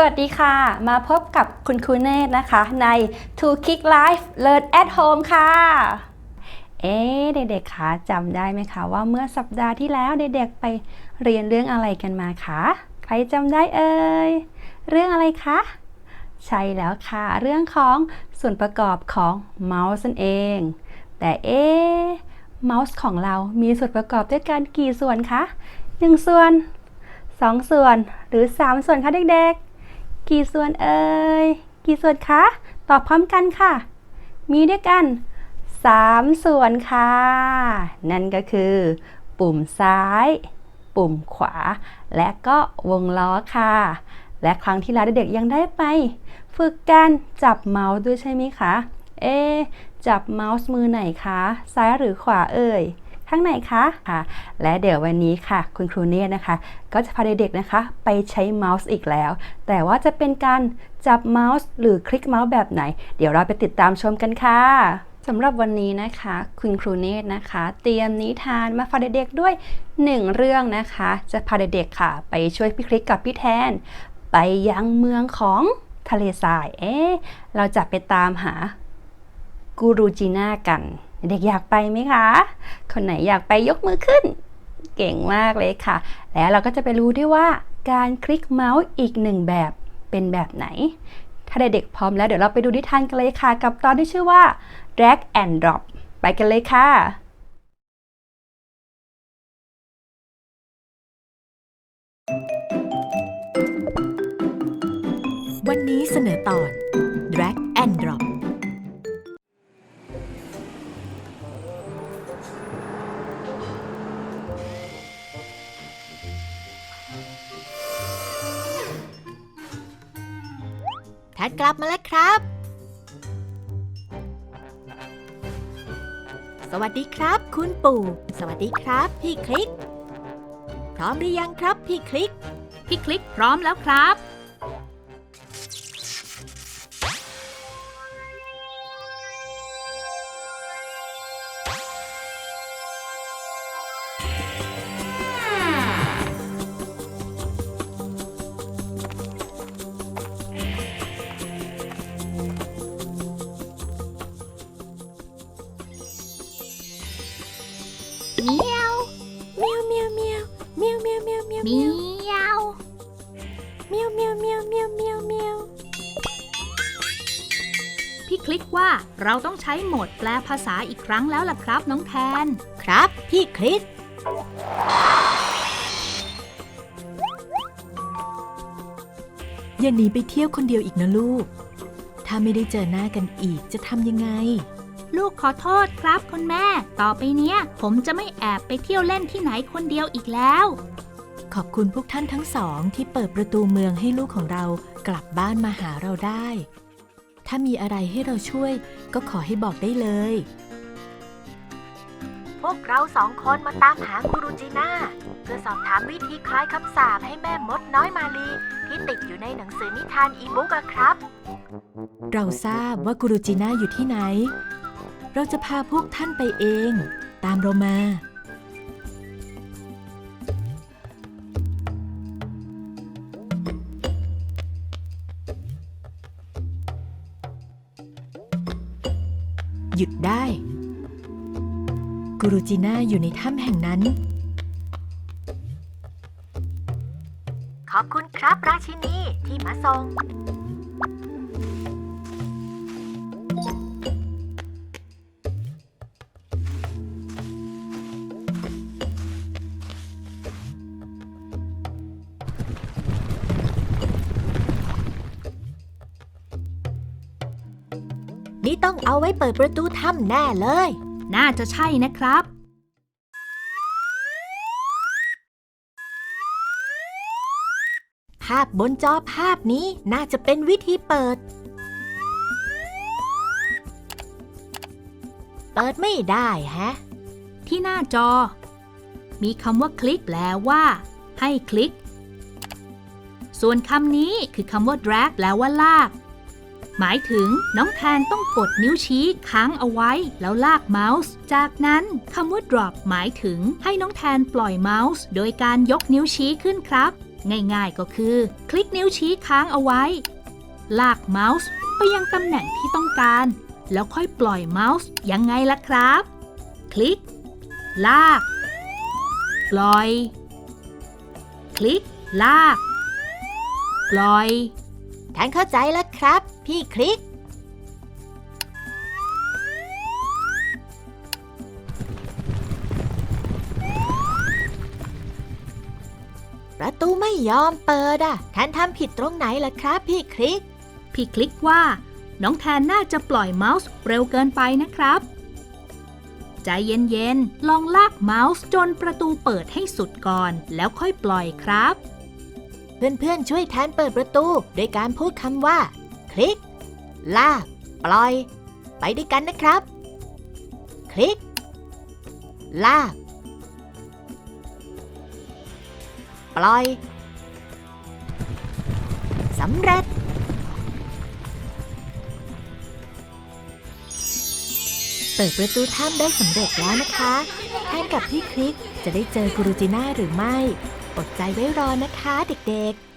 สวัสดีค่ะ มาพบกับคุณครูเนตนะคะ ใน To Kick Life Learn at Home ค่ะ เอ๊เด็กๆคะจำได้ไหมคะ ว่าเมื่อสัปดาห์ที่แล้วเด็กๆไปเรียนเรื่องอะไรกันมาคะใครจำได้เอ่ยเรื่องอะไรคะใช่แล้วค่ะ เรื่องของส่วนประกอบของเมาส์นั่นเอง แต่เอ๊ะเมาส์ของเรามีส่วนประกอบด้วยกันกี่ส่วนคะหนึ่งส่วนสองส่วนหรือสามส่วนคะเด็กๆ กี่ส่วนเอ่ย กี่ส่วนคะ ตอบพร้อมกันค่ะ มีด้วยกัน 3 ส่วนค่ะ นั่นก็คือ ปุ่มซ้าย ปุ่มขวา และก็วงล้อค่ะ และครั้งที่แล้วเด็กๆยังได้ไป ฝึกการจับเมาส์ด้วยใช่ไหมคะ เอะจับเมาส์มือไหนคะ ซ้ายหรือขวาเอ่ย ข้างไหนคะค่ะ และเดี๋ยววันนี้ค่ะ คุณครูเนียนะคะ ก็จะพาเด็กๆนะคะ ไปใช้เมาส์อีกแล้ว แต่ว่าจะเป็นการจับเมาส์หรือคลิกเมาส์แบบไหน เดี๋ยวเราไปติดตามชมกันค่ะสำหรับวันนี้นะคะ คุณครูเนตนะคะ เตรียมนิทานมาฝากเด็กๆด้วยหนึ่งเรื่องนะคะ จะพาเด็กๆค่ะ ไปช่วยพี่คลิกกับพี่แทน ไปยังเมืองของทะเลทราย เอ๊เราจะไปตามหากูรูจีน่ากัน เด็กอยากไปไหมคะ คนไหนอยากไปยกมือขึ้น เก่งมากเลยค่ะ แล้วเราก็จะไปรู้ด้วยว่าการคลิกเมาส์อีกหนึ่งแบบเป็นแบบไหน ถ้าเด็กๆพร้อมแล้วเดี๋ยวเราไปดูนิทานกันเลยค่ะ กับตอนที่ชื่อว่า drag and drop ไปกันเลยค่ะ วันนี้เสนอตอน Drag and Drop แพทกลับมาแล้วครับ สวัสดีครับ คุณปู่ สวัสดีครับ พี่คลิก พร้อมหรือยังครับ พี่คลิก พี่คลิกพร้อมแล้วครับ มียวเมียวเมียวเมียวเมียวเมียวเมียวเมียวเมียวเมียวพี่คลิกว่าเราต้องใช้โหมดแปลภาษาอีกครั้งแล้วล่ะครับน้องแทน ครับ พี่คลิก อย่าหนีไปเที่ยวคนเดียวอีกนะลูก ถ้าไม่ได้เจอหน้ากันอีกจะทำยังไง ลูกขอโทษครับคุณแม่ ต่อไปเนี้ย ผมจะไม่แอบไปเที่ยวเล่นที่ไหนคนเดียวอีกแล้ว ขอบคุณพวกท่านทั้งสองที่เปิดประตูเมืองให้ลูกของเรากลับบ้านมาหาเราได้ ถ้ามีอะไรให้เราช่วยก็ขอให้บอกได้เลย พวกเราสองคนมาตามหากูรูจีน่าเพื่อสอบถามวิธีคลายคำสาปให้แม่มดน้อยมาลี ที่ติดอยู่ในหนังสือนิทานอีบุ๊กอะครับ เราทราบว่ากูรูจีน่าอยู่ที่ไหน เราจะพาพวกท่านไปเอง ตามเรามา กูรูจีน่าอยู่ในถ้ำแห่งนั้น ขอบคุณครับราชินีที่มาส่ง นี่ต้องเอาไว้เปิดประตูถ้ำแน่เลย น่าจะใช่นะครับภาพบนจอภาพนี้น่าจะเป็นวิธีเปิด เปิดไม่ได้ฮะ ที่หน้าจอ มีคำว่าคลิกแปลว่า ให้คลิก ส่วนคำนี้คือคำว่า drag แปลว่าลาก หมายถึงน้องแทนต้องกดนิ้วชี้ค้างเอาไว้ แล้วลากเมาส์ จากนั้นคำว่า drop หมายถึงให้น้องแทนปล่อยเมาส์ โดยการยกนิ้วชี้ขึ้นครับ ง่ายๆก็คือ คลิกนิ้วชี้ค้างเอาไว้ ลากเมาส์ไปยังตำแหน่งที่ต้องการ แล้วค่อยปล่อยเมาส์ยังไงล่ะครับ คลิก ลาก ปล่อย คลิก ลาก ปล่อยแทนเข้าใจแล้วครับ พี่คลิก ประตูไม่ยอมเปิดอะท่านทำผิดตรงไหนล่ะครับ พี่คลิก พี่คลิกว่า น้องแทนน่าจะปล่อยเมาส์เร็วเกินไปนะครับ ใจเย็นๆ ลองลากเมาส์จนประตูเปิดให้สุดก่อน แล้วค่อยปล่อยครับ เพื่อนๆ ช่วยแทนเปิดประตู โดยการพูดคำว่าค ลิก ลาก ปล่อย ไปด้วยกันนะครับ คลิก ลาก ปล่อยสำเร็จ เปิดประตูถ้ำได้สำเร็จแล้วนะคะแทนกับพี่คลิกจะได้เจอกูรูจิน่าหรือไม่ อดใจไว้รอนะคะเด็กๆ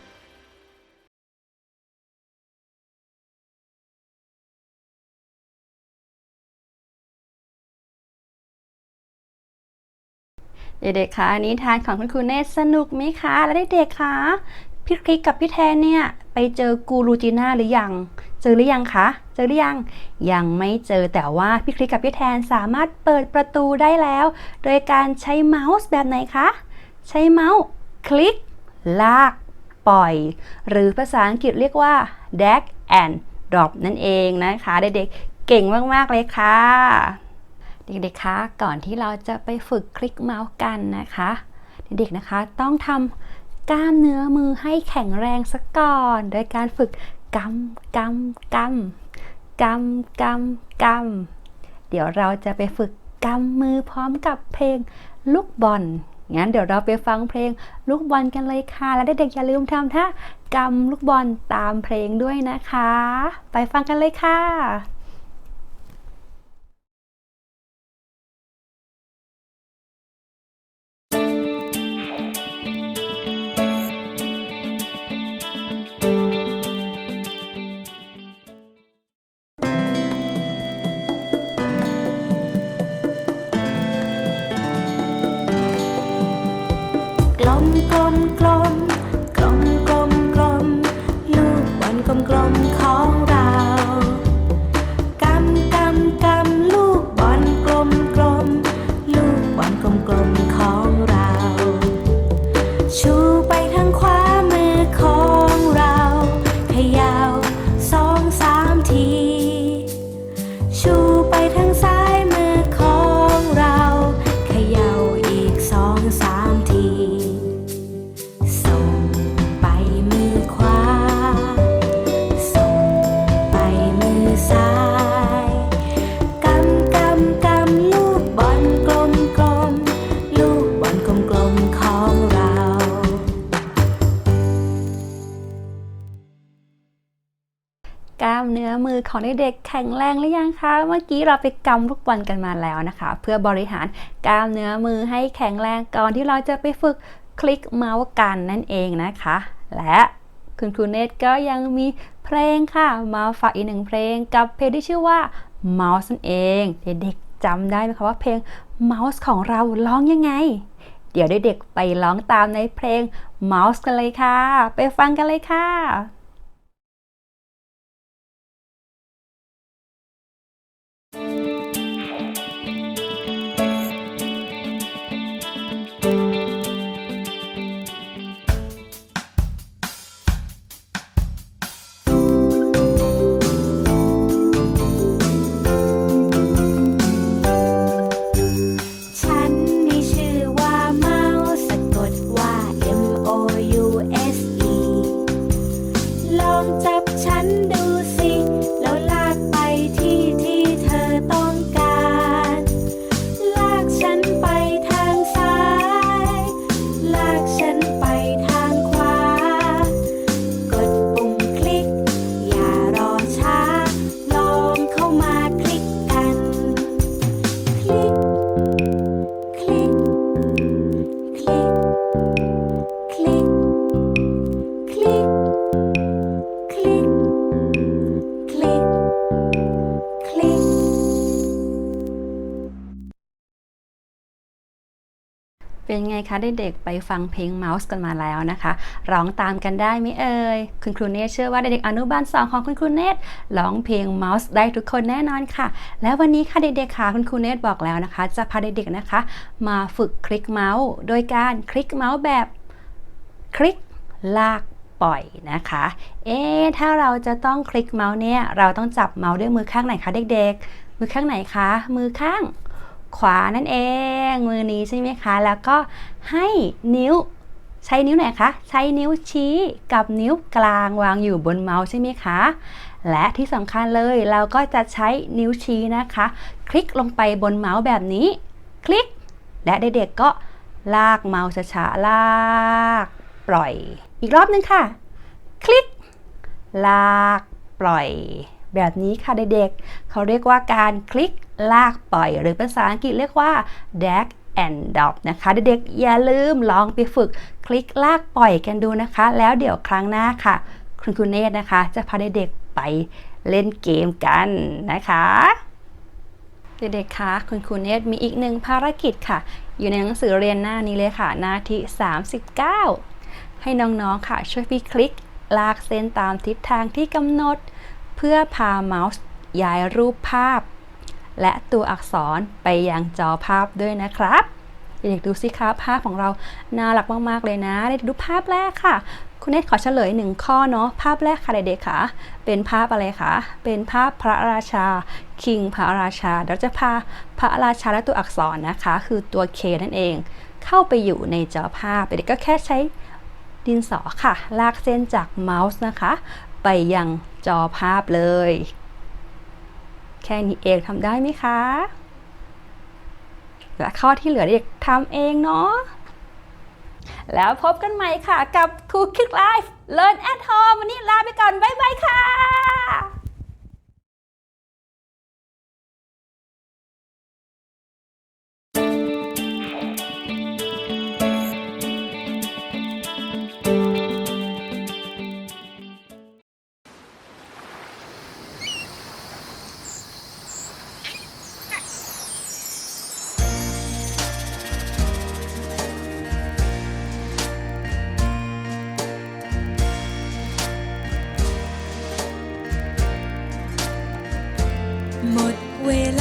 เด็กๆคะนิทานของคุณครูเนตสนุกไหมคะ และเด็กๆคะพี่คลิกกับพี่แทนเนี่ยไปเจอกูรูจีน่าหรือยัง เจอหรือยังคะ เจอหรือยัง ยังไม่เจอแต่ว่าพี่คลิกกับพี่แทนสามารถเปิดประตูได้แล้ว โดยการใช้เมาส์แบบไหนคะ ใช้เมาส์คลิก ลาก ปล่อย หรือภาษาอังกฤษเรียกว่า drag and drop นั่นเองนะคะ เด็กๆ เก่งมากๆเลยค่ะ เด็กๆ คะ ก่อนที่เราจะไปฝึกคลิกเมาส์กันนะคะ เด็กๆ นะคะ ต้องทำกล้ามเนื้อมือให้แข็งแรงสักก่อน โดยการฝึกกำกำกำกำกำกำเดี๋ยวเราจะไปฝึกกำมือพร้อมกับเพลงลูกบอล งั้นเดี๋ยวเราไปฟังเพลงลูกบอลกันเลยค่ะ และเด็กๆ อย่าลืมทำท่ากำลูกบอลตามเพลงด้วยนะคะ ไปฟังกันเลยค่ะ กลมกลมขอามเนื้อมือของเด็กๆแข็งแรงหรือยังคะ เมื่อกี้เราไปกำลูกบอลกันมาแล้วนะคะ เพื่อบริหารกล้ามเนื้อมือให้แข็งแรงก่อนที่เราจะไปฝึกคลิกเมาส์กันนั่นเองนะคะ และคุณครูเนตก็ยังมีเพลงค่ะ มาฝากอีกหนึ่งเพลงกับเพลงที่ชื่อว่า Mouse นั่นเอง เด็กๆจำได้ไหมคะว่าเพลง Mouse ของเราร้องยังไง เดี๋ยวเด็กๆไปร้องตามในเพลง Mouse กันเลยค่ะ ไปฟังกันเลยค่ะ คะเด็กๆไปฟังเพลง Mouse กันมาแล้วนะคะ ร้องตามกันได้ไหมเอ่ย คุณครูเนทเชื่อว่าเด็กๆอนุบาลสองของคุณครูเนทร้องเพลง Mouse ได้ทุกคนแน่นอนค่ะ และวันนี้ค่ะเด็กๆค่ะคุณครูเนทบอกแล้วนะคะ จะพาเด็กๆนะคะ มาฝึกคลิกเมาส์ โดยการคลิกเมาส์แบบคลิกลากปล่อยนะคะ เอ๊ถ้าเราจะต้องคลิกเมาส์เนี่ย เราต้องจับเมาส์ด้วยมือข้างไหนคะเด็กๆ มือข้างไหนคะ มือข้าง ขวานั่นเอง มือนี้ใช่ไหมคะ แล้วก็ให้นิ้วใช้นิ้วไหนคะ ใช้นิ้วชี้กับนิ้วกลางวางอยู่บนเมาส์ใช่ไหมคะ และที่สำคัญเลยเราก็จะใช้นิ้วชี้นะคะ คลิกลงไปบนเมาส์แบบนี้ คลิก และเด็กๆก็ลากเมาส์ช้าๆลาก ปล่อย อีกรอบนึงค่ะ คลิก ลาก ปล่อย แบบนี้ค่ะเด็กๆเขาเรียกว่าการคลิก ลากปล่อย หรือภาษาอังกฤษเรียกว่า drag and drop นะคะ เด็กๆ อย่าลืมลองไปฝึกคลิกลากปล่อยกันดูนะคะ แล้วเดี๋ยวครั้งหน้าค่ะ คุณครูเนตนะคะ จะพาเด็กๆไปเล่นเกมกันนะคะเด็กๆคะคุณครูเนตมีอีกหนึ่งภารกิจค่ะ อยู่ในหนังสือเรียนหน้านี้เลยค่ะ หน้าที่ 39 ให้น้องๆค่ะ ช่วยพี่คลิก ลากเส้นตามทิศทางที่กำหนด เพื่อพาเมาส์ย้ายรูปภาพ และตัวอักษรไปยังจอภาพด้วยนะครับเด็กๆดูสิคะภาพของเราน่ารักมากๆเลยนะเด็กๆดูภาพแรกค่ะ คุณเนตขอเฉลยหนึ่งข้อเนาะภาพแรกค่ะเด็กๆค่ะ เป็นภาพอะไรคะเป็นภาพพระราชาคิงพระราชาเดี๋ยวจะพาพระราชาและตัวอักษรนะคะ คือตัว K นั่นเอง เข้าไปอยู่ในจอภาพเด็กๆก็แค่ใช้ดินสอค่ะ ลากเส้นจากเมาส์นะคะ ไปยังจอภาพเลย แค่นี้เองทำได้ไหมคะและข้อที่เหลือเด็กทำเองเนาะแล้วพบกันใหม่ค่ะกับ Cool Kick Life Learn at Home วันนี้ลาไปก่อน บ๊ายบายค่ะ หมดเวลา